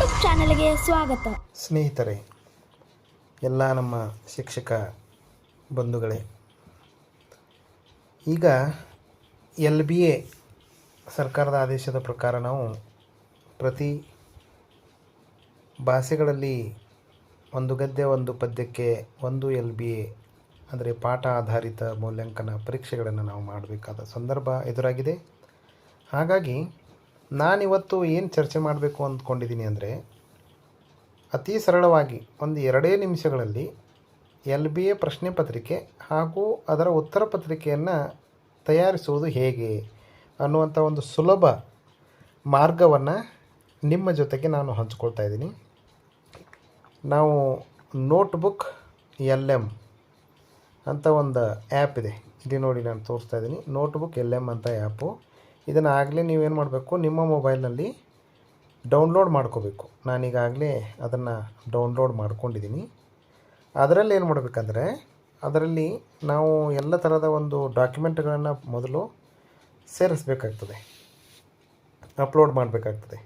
YouTube ಚಾನಲ್ಗೆ ಸ್ವಾಗತ. ಸ್ನೇಹಿತರೆ, ಎಲ್ಲ ನಮ್ಮ ಶಿಕ್ಷಕ ಬಂಧುಗಳೇ, ಈಗ ಎಲ್ ಬಿ ಎ ಸರ್ಕಾರದ ಆದೇಶದ ಪ್ರಕಾರ ನಾವು ಪ್ರತಿ ಭಾಷೆಗಳಲ್ಲಿ ಒಂದು ಗದ್ಯ, ಒಂದು ಪದ್ಯಕ್ಕೆ ಒಂದು ಎಲ್ ಬಿ ಎ, ಅಂದರೆ ಪಾಠ ಆಧಾರಿತ ಮೌಲ್ಯಾಂಕನ ಪರೀಕ್ಷೆಗಳನ್ನು ನಾವು ಮಾಡಬೇಕಾದ ಸಂದರ್ಭ ಎದುರಾಗಿದೆ. ಹಾಗಾಗಿ ನಾನಿವತ್ತು ಏನು ಚರ್ಚೆ ಮಾಡಬೇಕು ಅಂದ್ಕೊಂಡಿದ್ದೀನಿ ಅಂದರೆ, ಅತಿ ಸರಳವಾಗಿ ಒಂದು ಎರಡೇ ನಿಮಿಷಗಳಲ್ಲಿ ಎಲ್ ಬಿ ಎ ಪ್ರಶ್ನೆ ಪತ್ರಿಕೆ ಹಾಗೂ ಅದರ ಉತ್ತರ ಪತ್ರಿಕೆಯನ್ನು ತಯಾರಿಸುವುದು ಹೇಗೆ ಅನ್ನುವಂಥ ಒಂದು ಸುಲಭ ಮಾರ್ಗವನ್ನು ನಿಮ್ಮ ಜೊತೆಗೆ ನಾನು ಹಂಚ್ಕೊಳ್ತಾ ಇದ್ದೀನಿ. ನಾವು ನೋಟ್ಬುಕ್ ಎಲ್ ಎಂ ಅಂತ ಒಂದು ಆ್ಯಪ್ ಇದೆ. ಇಲ್ಲಿ ನೋಡಿ ನಾನು ತೋರಿಸ್ತಾ ಇದ್ದೀನಿ. ನೋಟ್ಬುಕ್ ಎಲ್ ಎಂ ಅಂತ ಆ್ಯಪು ಇದನ್ನು ಆಗಲೇ ನೀವೇನು ಮಾಡಬೇಕು, ನಿಮ್ಮ ಮೊಬೈಲ್ನಲ್ಲಿ ಡೌನ್ಲೋಡ್ ಮಾಡ್ಕೋಬೇಕು. ನಾನೀಗಾಗಲೇ ಅದನ್ನು ಡೌನ್ಲೋಡ್ ಮಾಡ್ಕೊಂಡಿದ್ದೀನಿ ಅದರಲ್ಲಿ ಏನು ಮಾಡಬೇಕಂದ್ರೆ, ಅದರಲ್ಲಿ ನಾವು ಎಲ್ಲ ಥರದ ಒಂದು ಡಾಕ್ಯುಮೆಂಟ್ಗಳನ್ನು ಮೊದಲು ಸೇರಿಸ್ಬೇಕಾಗ್ತದೆ. ಅಪ್ಲೋಡ್ ಮಾಡಬೇಕಾಗ್ತದೆ.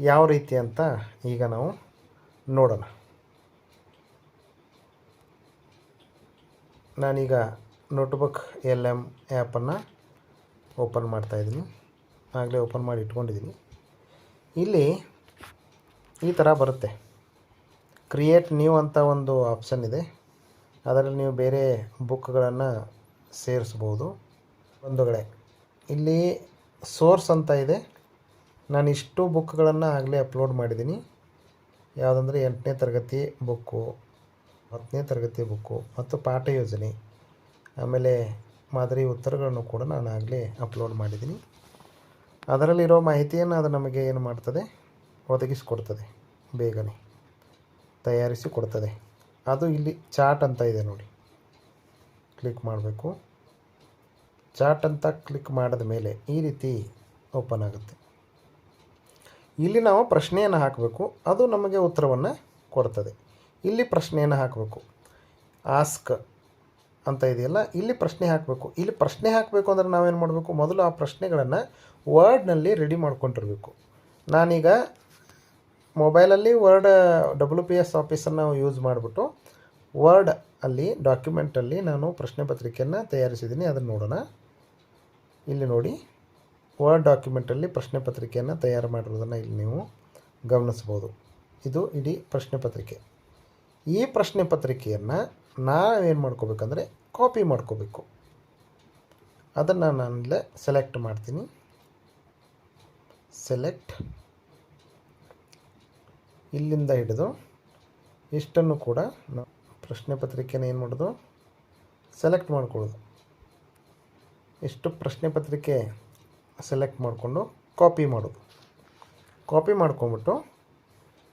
ಯಾವ ರೀತಿ ಅಂತ ಈಗ ನಾವು ನೋಡೋಣ. ನಾನೀಗ ನೋಟ್ಬುಕ್ ಎಲ್ ಎಂ ಆ್ಯಪನ್ನು ಓಪನ್ ಮಾಡ್ತಾ ಇದ್ದೀನಿ. ಆಗಲೇ ಓಪನ್ ಮಾಡಿ ಇಟ್ಕೊಂಡಿದ್ದೀನಿ. ಇಲ್ಲಿ ಈ ಥರ ಬರುತ್ತೆ. ಕ್ರಿಯೇಟ್ ನ್ಯೂ ಅಂತ ಒಂದು ಆಪ್ಷನ್ ಇದೆ. ಅದರಲ್ಲಿ ನೀವು ಬೇರೆ ಬುಕ್ಗಳನ್ನು ಸೇರಿಸ್ಬೋದು. ಬಂಧುಗಳೇ ಇಲ್ಲಿ ಸೋರ್ಸ್ ಅಂತ ಇದೆ. ನಾನು ಇಷ್ಟು ಬುಕ್ಗಳನ್ನು ಆಗಲೇ ಅಪ್ಲೋಡ್ ಮಾಡಿದ್ದೀನಿ. ಯಾವುದಂದ್ರೆ ಎಂಟನೇ ತರಗತಿ ಬುಕ್ಕು ಹತ್ತನೇ ತರಗತಿ ಬುಕ್ಕು ಮತ್ತು ಪಾಠ ಯೋಜನೆ. ಆಮೇಲೆ ಮಾದರಿ ಉತ್ತರಗಳನ್ನು ಕೂಡ ನಾನು ಆಗಲೇ ಅಪ್ಲೋಡ್ ಮಾಡಿದ್ದೀನಿ. ಅದರಲ್ಲಿರೋ ಮಾಹಿತಿಯನ್ನು ಅದು ನಮಗೆ ಏನು ಮಾಡ್ತದೆ? ಒದಗಿಸಿಕೊಡ್ತದೆ, ಬೇಗನೆ ತಯಾರಿಸಿ ಕೊಡ್ತದೆ. ಅದು ಇಲ್ಲಿ ಚಾಟ್ ಅಂತ ಇದೆ ನೋಡಿ. ಕ್ಲಿಕ್ ಮಾಡಬೇಕು. ಚಾಟ್ ಅಂತ ಕ್ಲಿಕ್ ಮಾಡಿದ ಮೇಲೆ ಈ ರೀತಿ ಓಪನ್ ಆಗುತ್ತೆ. ಇಲ್ಲಿ ನಾವು ಪ್ರಶ್ನೆಯನ್ನು ಹಾಕಬೇಕು. ಅದು ನಮಗೆ ಉತ್ತರವನ್ನು ಕೊಡ್ತದೆ. ಇಲ್ಲಿ ಪ್ರಶ್ನೆಯನ್ನು ಹಾಕಬೇಕು. ಆಸ್ಕ್. ಅಂತ ಇದೆಯಲ್ಲ, ಇಲ್ಲಿ ಪ್ರಶ್ನೆ ಹಾಕಬೇಕು. ಇಲ್ಲಿ ಪ್ರಶ್ನೆ ಹಾಕಬೇಕು ಅಂದ್ರೆ ನಾವೇನು ಮಾಡಬೇಕು? ಮೊದಲು ಆ ಪ್ರಶ್ನೆಗಳನ್ನು ವರ್ಡ್ನಲ್ಲಿ ರೆಡಿ ಮಾಡ್ಕೊಂಡಿರಬೇಕು. ನಾನೀಗ ಮೊಬೈಲಲ್ಲಿ ವರ್ಡ್ ಡಬ್ಲ್ಯೂ ಪಿ ಎಸ್ ಆಫೀಸನ್ನು ಯೂಸ್ ಮಾಡಿಬಿಟ್ಟು ವರ್ಡ್ ಅಲ್ಲಿ ಡಾಕ್ಯುಮೆಂಟಲ್ಲಿ ನಾನು ಪ್ರಶ್ನೆ ಪತ್ರಿಕೆಯನ್ನು ತಯಾರಿಸಿದ್ದೀನಿ ಅದನ್ನು ನೋಡೋಣ. ಇಲ್ಲಿ ನೋಡಿ, ವರ್ಡ್ ಡಾಕ್ಯುಮೆಂಟಲ್ಲಿ ಪ್ರಶ್ನೆ ಪತ್ರಿಕೆಯನ್ನು ತಯಾರು ಮಾಡಿರೋದನ್ನು ಇಲ್ಲಿ ನೀವು ಗಮನಿಸ್ಬೋದು ಇದು ಇಡೀ ಪ್ರಶ್ನೆ ಪತ್ರಿಕೆ. ಈ ಪ್ರಶ್ನೆ ಪತ್ರಿಕೆಯನ್ನು ನಾವೇನು ಮಾಡ್ಕೋಬೇಕಂದ್ರೆ ಕಾಪಿ ಮಾಡ್ಕೋಬೇಕು. ಅದನ್ನು ನಾನಲ್ಲೇ ಸೆಲೆಕ್ಟ್ ಮಾಡ್ತೀನಿ. ಸೆಲೆಕ್ಟ್ ಇಲ್ಲಿಂದ ಹಿಡಿದು ಇಷ್ಟನ್ನು ಕೂಡ ಪ್ರಶ್ನೆ ಪತ್ರಿಕೆನ ಏನು ಮಾಡೋದು ಸೆಲೆಕ್ಟ್ ಮಾಡ್ಕೊಳ್ಳೋದು. ಇಷ್ಟು ಪ್ರಶ್ನೆ ಪತ್ರಿಕೆ ಸೆಲೆಕ್ಟ್ ಮಾಡಿಕೊಂಡು ಕಾಪಿ ಮಾಡೋದು. ಕಾಪಿ ಮಾಡ್ಕೊಂಬಿಟ್ಟು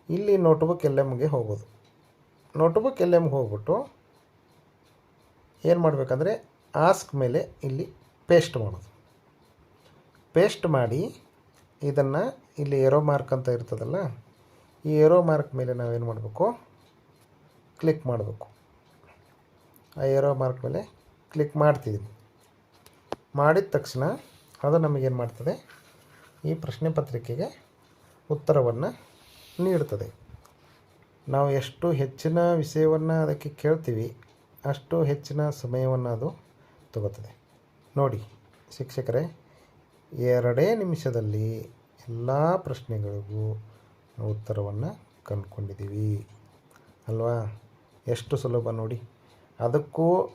ಇಲ್ಲಿ ನೋಟ್ಬುಕ್ ಎಲ್ ಎಮ್ಗೆ ಹೋಗೋದು. ನೋಟ್ಬುಕ್ ಎಲ್ ಎಮ್ಗೆ ಹೋಗ್ಬಿಟ್ಟು ಏನು ಮಾಡಬೇಕಂದ್ರೆ ಆಸ್ಕ್ ಮೇಲೆ ಇಲ್ಲಿ ಪೇಸ್ಟ್ ಮಾಡೋದು. ಪೇಸ್ಟ್ ಮಾಡಿ ಇದನ್ನು ಇಲ್ಲಿ ಏರೋ ಮಾರ್ಕ್ ಅಂತ ಇರ್ತದಲ್ಲ, ಈ ಏರೋ ಮಾರ್ಕ್ ಮೇಲೆ ನಾವೇನು ಮಾಡಬೇಕು? ಕ್ಲಿಕ್ ಮಾಡಬೇಕು. ಆ ಏರೋ ಮಾರ್ಕ್ ಮೇಲೆ ಕ್ಲಿಕ್ ಮಾಡ್ತಿದ್ದೀನಿ ಮಾಡಿದ ತಕ್ಷಣ ಅದು ನಮಗೇನು ಮಾಡ್ತದೆ? ಈ ಪ್ರಶ್ನೆ ಪತ್ರಿಕೆಗೆ ಉತ್ತರವನ್ನು ನೀಡ್ತದೆ. ನಾವು ಎಷ್ಟು ಹೆಚ್ಚಿನ ವಿಷಯವನ್ನು ಅದಕ್ಕೆ ಕೇಳ್ತೀವಿ ಅಷ್ಟು ಹೆಚ್ಚಿನ ಸಮಯವನ್ನು ಅದು ತಗೋತದೆ. ನೋಡಿ, ಶಿಕ್ಷಕರೇ, ಎರಡೇ ನಿಮಿಷದಲ್ಲಿ ಎಲ್ಲ ಪ್ರಶ್ನೆಗಳಿಗೂ ಉತ್ತರವನ್ನು ಕಂಡುಕೊಂಡಿದ್ದೀವಿ. ಅಲ್ವಾ? ಎಷ್ಟು ಸುಲಭ ನೋಡಿ. ಅದಕ್ಕೂ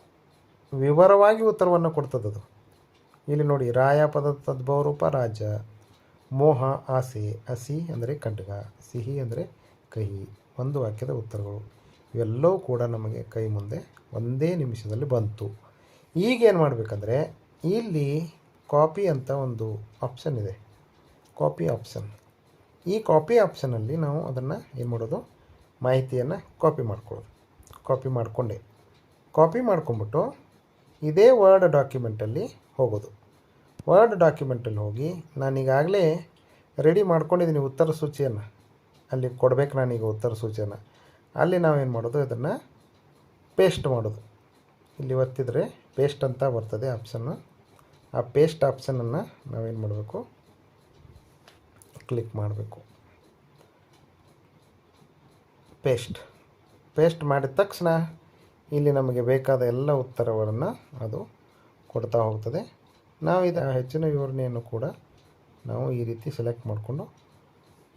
ವಿವರವಾಗಿ ಉತ್ತರವನ್ನು ಕೊಡ್ತದದು. ಇಲ್ಲಿ ನೋಡಿ ರಾಯ ಪದದ ತದ್ಭವರೂಪ ರಾಜ, ಮೋಹ, ಆಸೆ, ಹಸಿ ಅಂದರೆ ಖಡ್ಗ, ಸಿಹಿ ಅಂದರೆ ಕಹಿ, ಒಂದು ವಾಕ್ಯದ ಉತ್ತರಗಳು. ಇವೆಲ್ಲವೂ ಕೂಡ ನಮಗೆ ಕೈ ಮುಂದೆ ಒಂದೇ ನಿಮಿಷದಲ್ಲಿ ಬಂತು. ಈಗೇನು ಮಾಡಬೇಕಂದ್ರೆ, ಇಲ್ಲಿ ಕಾಪಿ ಅಂತ ಒಂದು ಆಪ್ಷನ್ ಇದೆ. ಕಾಪಿ ಆಪ್ಷನ್ ಈ ಕಾಪಿ ಆಪ್ಷನಲ್ಲಿ ನಾವು ಅದನ್ನು ಏನು ಮಾಡೋದು? ಮಾಹಿತಿಯನ್ನು ಕಾಪಿ ಮಾಡ್ಕೊಳ್ಳೋದು. ಕಾಪಿ ಮಾಡಿಕೊಂಡೆ. ಕಾಪಿ ಮಾಡ್ಕೊಂಬಿಟ್ಟು ಇದೇ ವರ್ಡ್ ಡಾಕ್ಯುಮೆಂಟಲ್ಲಿ ಹೋಗೋದು. ವರ್ಡ್ ಡಾಕ್ಯುಮೆಂಟಲ್ಲಿ ಹೋಗಿ ನಾನೀಗಾಗಲೇ ರೆಡಿ ಮಾಡ್ಕೊಂಡಿದ್ದೀನಿ ಉತ್ತರ ಸೂಚಿಯನ್ನು. ಅಲ್ಲಿ ಕೊಡಬೇಕು ನಾನೀಗ ಉತ್ತರ ಸೂಚಿಯನ್ನು. ಅಲ್ಲಿ ನಾವೇನು ಮಾಡೋದು? ಇದನ್ನು ಪೇಸ್ಟ್ ಮಾಡೋದು. ಇಲ್ಲಿ ಒತ್ತಿದರೆ ಪೇಸ್ಟ್ ಅಂತ ಬರ್ತದೆ ಆಪ್ಷನ್ನು ಆ ಪೇಸ್ಟ್ ಆಪ್ಷನನ್ನು ನಾವೇನು ಮಾಡಬೇಕು? ಕ್ಲಿಕ್ ಮಾಡಬೇಕು. ಪೇಸ್ಟ್. ಪೇಸ್ಟ್ ಮಾಡಿದ ತಕ್ಷಣ ಇಲ್ಲಿ ನಮಗೆ ಬೇಕಾದ ಎಲ್ಲ ಉತ್ತರಗಳನ್ನು ಅದು ಕೊಡ್ತಾ ಹೋಗ್ತದೆ. ನಾವು ಇದು ಹೆಚ್ಚಿನ ವಿವರಣೆಯನ್ನು ಕೂಡ ನಾವು ಈ ರೀತಿ ಸೆಲೆಕ್ಟ್ ಮಾಡಿಕೊಂಡು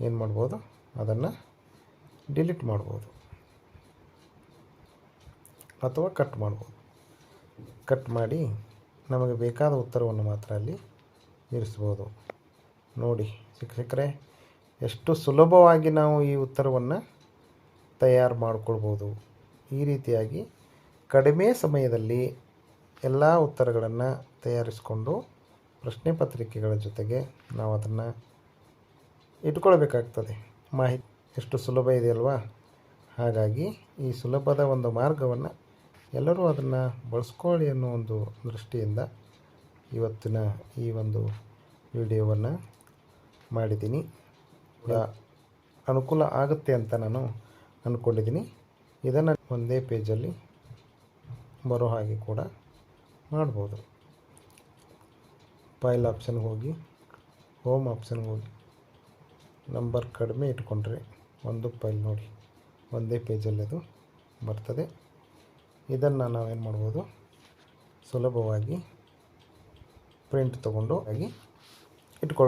ಏನು ಮಾಡ್ಬೋದು? ಅದನ್ನು ಡಿಲೀಟ್ ಮಾಡ್ಬೋದು. ಅಥವಾ ಕಟ್ ಮಾಡ್ಬೋದು. ಕಟ್ ಮಾಡಿ ನಮಗೆ ಬೇಕಾದ ಉತ್ತರವನ್ನು ಮಾತ್ರ ಅಲ್ಲಿ ಇರಿಸ್ಬೋದು. ನೋಡಿ ಶಿಕ್ಷಕರೇ, ಎಷ್ಟು ಸುಲಭವಾಗಿ ನಾವು ಈ ಉತ್ತರವನ್ನು ತಯಾರು ಮಾಡಿಕೊಳ್ಬೋದು. ಈ ರೀತಿಯಾಗಿ ಕಡಿಮೆ ಸಮಯದಲ್ಲಿ ಎಲ್ಲ ಉತ್ತರಗಳನ್ನು ತಯಾರಿಸಿಕೊಂಡು ಪ್ರಶ್ನೆ ಪತ್ರಿಕೆಗಳ ಜೊತೆಗೆ ನಾವು ಅದನ್ನು ಇಟ್ಕೊಳ್ಬೇಕಾಗ್ತದೆ. ಮಾಹಿತಿ ಎಷ್ಟು ಸುಲಭ ಇದೆಯಲ್ವಾ? ಹಾಗಾಗಿ ಈ ಸುಲಭದ ಒಂದು ಮಾರ್ಗವನ್ನು ಎಲ್ಲರೂ ಅದನ್ನು ಬಳಸ್ಕೊಳ್ಳಿ ಅನ್ನೋ ಒಂದು ದೃಷ್ಟಿಯಿಂದ ಇವತ್ತಿನ ಈ ಒಂದು ವಿಡಿಯೋವನ್ನು ಮಾಡಿದ್ದೀನಿ. ಅನುಕೂಲ ಆಗುತ್ತೆ ಅಂತ ನಾನು ಅಂದ್ಕೊಂಡಿದ್ದೀನಿ ಇದನ್ನು ಒಂದೇ ಪೇಜಲ್ಲಿ ಬರೋ ಹಾಗೆ ಕೂಡ ಮಾಡ್ಬೋದು. ಫೈಲ್ ಆಪ್ಷನ್ಗೆ ಹೋಗಿ, ಹೋಮ್ ಆಪ್ಷನ್ಗೆ ಹೋಗಿ, ನಂಬರ್ ಕಡಿಮೆ ಇಟ್ಕೊಂಡ್ರೆ ಒಂದು ಫೈಲ್ ನೋಡಿ, ಒಂದೇ ಪೇಜಲ್ಲಿ ಅದು ಬರ್ತದೆ. ಇದನ್ನು ನಾವೇನು ಮಾಡ್ಬೋದು? ಸುಲಭವಾಗಿ ಪ್ರಿಂಟ್ ತೊಗೊಂಡು ಆಗಿ ಇಟ್ಕೊಳ್ಬೋದು.